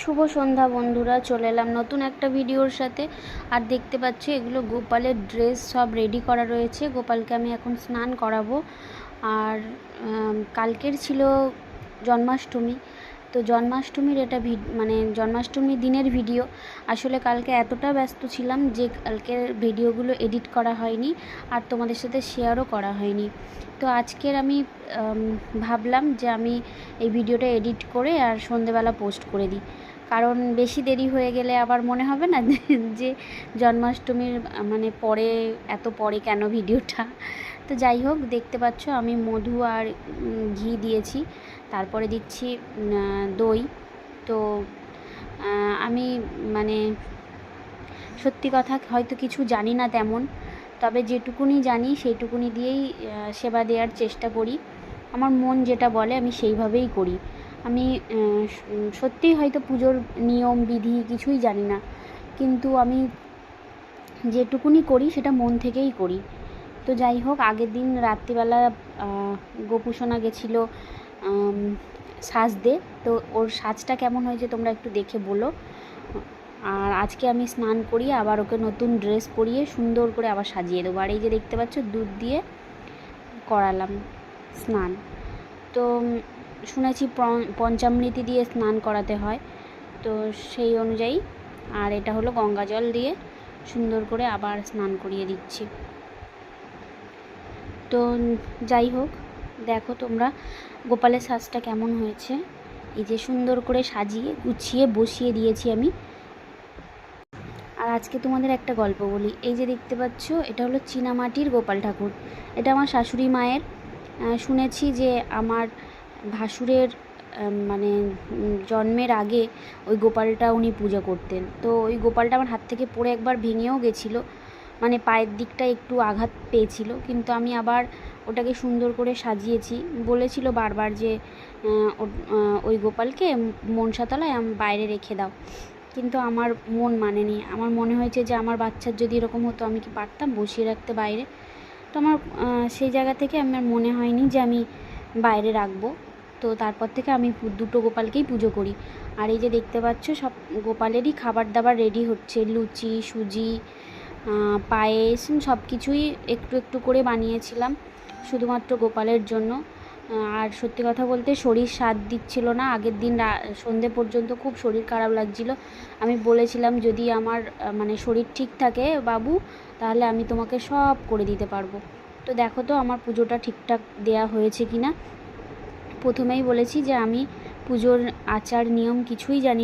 শুভ সন্ধ্যা বন্ধুরা, চলে এলাম নতুন একটা ভিডিওর সাথে। আর দেখতে পাচ্ছ, এগুলো গোপালের ড্রেস সব রেডি করা রয়েছে। গোপালকে আমি এখন স্নান করাবো। আর কালকের ছিল জন্মাষ্টমী। তো জন্মাষ্টমীর এটা মানে জন্মাষ্টমীর দিনের ভিডিও আসলে কালকে এতটা ব্যস্ত ছিলাম যে কালকের ভিডিওগুলো এডিট করা হয়নি আর তোমাদের সাথে শেয়ারও করা হয়নি। তো আজকের আমি ভাবলাম যে আমি এই ভিডিওটা এডিট করে আর সন্ধেবেলা পোস্ট করে দিই। কারণ বেশি দেরি হয়ে গেলে আবার মনে হবে না যে জন্মাষ্টমীর মানে পরে, এত পরে কেন ভিডিওটা? তো যাই হোক, দেখতে পাচ্ছ আমি মধু আর ঘি দিয়েছি। তারপরে দিচ্ছি দই। তো আমি মানে সত্যি কথা হয়তো কিছু জানি না তেমন, তবে যেটুকুনি জানি সেইটুকুনি দিয়েই সেবা দেওয়ার চেষ্টা করি। আমার মন যেটা বলে আমি সেইভাবেই করি। আমি সত্যিই হয়তো পুজোর নিয়ম, বিধি কিছুই জানি না। কিন্তু আমি যেটুকুনি করি সেটা মন থেকেই করি। তো যাই হোক, আগের দিন রাত্রিবেলা গোপুসোনা গেছিল সাজতে। তো ওর সাজটা কেমন হয়েছে তোমরা একটু দেখে বলো। আর আজকে আমি স্নান করিয়ে আবার ওকে নতুন ড্রেস পরিয়ে সুন্দর করে আবার সাজিয়ে দেবো। আর এই যে দেখতে পাচ্ছ, দুধ দিয়ে করালাম স্নান। তো শুনেছি পঞ্চ- পঞ্চামৃতি দিয়ে স্নান করাতে হয়। তো সেই অনুযায়ী আর এটা হলো গঙ্গা জল দিয়ে সুন্দর করে আবার স্নান করিয়ে দিচ্ছি। তো যাই হোক, দেখো তোমরা গোপালের সাজটা কেমন হয়েছে? এই যে সুন্দর করে সাজিয়ে, গুছিয়ে, বসিয়ে দিয়েছি আমি। আর আজকে তোমাদের একটা গল্প বলি। এই যে দেখতে পাচ্ছ, এটা হলো চীনামাটির গোপাল ঠাকুর। এটা আমার শাশুড়ি মায়ের। শুনেছি যে আমার ভাসুরের মানে জন্মের আগে ওই গোপালটা উনি পূজা করতেন। তো ওই গোপালটা আমার হাত থেকে পড়ে একবার ভেঙেও গেছিল। মানে পায়ের দিকটা একটু আঘাত পেয়েছিল। কিন্তু আমি আবার ওটাকে সুন্দর করে সাজিয়েছি। বলেছিল বারবার যে ওই গোপালকে মনসাতলায় আম- বাইরে রেখে দাও। কিন্তু আমার মন মানেনি। আমার মনে হয়েছে যে, আমার বাচ্চার যদি এরকম হতো, আমি কি পারতাম বসিয়ে রাখতে বাইরে? তো আমার সেই জায়গা থেকে আমার মনে হয়নি যে, আমি বাইরে রাখব। তো তারপর থেকে আমি দুটো গোপালকেই পুজো করি। আর এই যে দেখতে পাচ্ছ, সব গোপালেরই খাবার দাবার রেডি হচ্ছে। লুচি, সুজি পায়েস সব কিছুই একটু একটু করে বানিয়েছিলাম শুধুমাত্র গোপালের জন্য। আর সত্যি কথা বলতে শরীর সাথ দিচ্ছিল না। আগের দিন সন্ধে পর্যন্ত খুব শরীর খারাপ লাগছিল। আমি বলেছিলাম, যদি আমার মানে শরীর ঠিক থাকে বাবু, তাহলে আমি তোমাকে সব করে দিতে পারব। তো দেখো তো, আমার পুজোটা ঠিকঠাক দেয়া হয়েছে কি না প্রথমেই বলেছি যে আমি পুজোর আচার নিয়ম কিছুই জানি